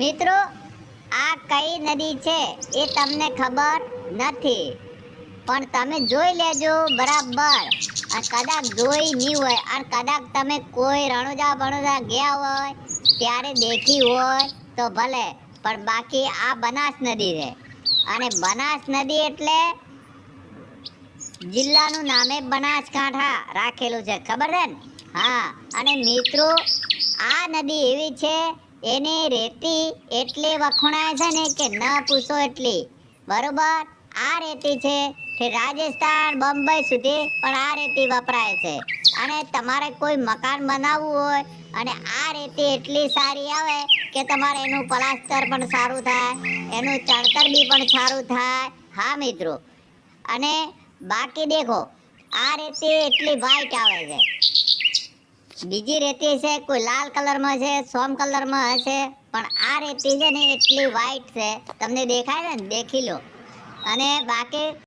મિત્રો, આ કઈ નદી છે એ તમને ખબર નથી, પણ તમે જોઈ લેજો બરાબર. અને કદાચ જોઈ નહીં હોય અને કદાચ તમે કોઈ રણુજા બણુજા ગયા હોય, ત્યારે દેખી હોય તો ભલે, પણ બાકી આ બનાસ નદી છે. અને બનાસ નદી એટલે જિલ્લાનું નામે બનાસકાંઠા રાખેલું છે, ખબર છે ને? હા, અને મિત્રો, આ નદી એવી છે એની રેતી એટલી વખણાય છે ને કે ન પૂછો એટલી. બરોબર? આ રેતી છે કે રાજસ્થાન બોમ્બે સુધી પણ આ રેતી વપરાય છે. અને તમારે કોઈ મકાન બનાવવું હોય અને આ રેતી એટલી સારી આવે કે તમારે એનું પ્લાસ્ટર પણ સારું થાય, એનું ચણતર બી પણ સારું થાય. હા, મિત્રો? અને બાકી દેખો, આ રેતી એટલી વ્હાઈટ આવે છે. બીજી રેતી છે, કોઈ લાલ કલરમાં છે, સોમ કલરમાં હશે, પણ આ રેતી છે ને એટલી વ્હાઈટ છે. તમને દેખાય ને? દેખી લો. અને બાકી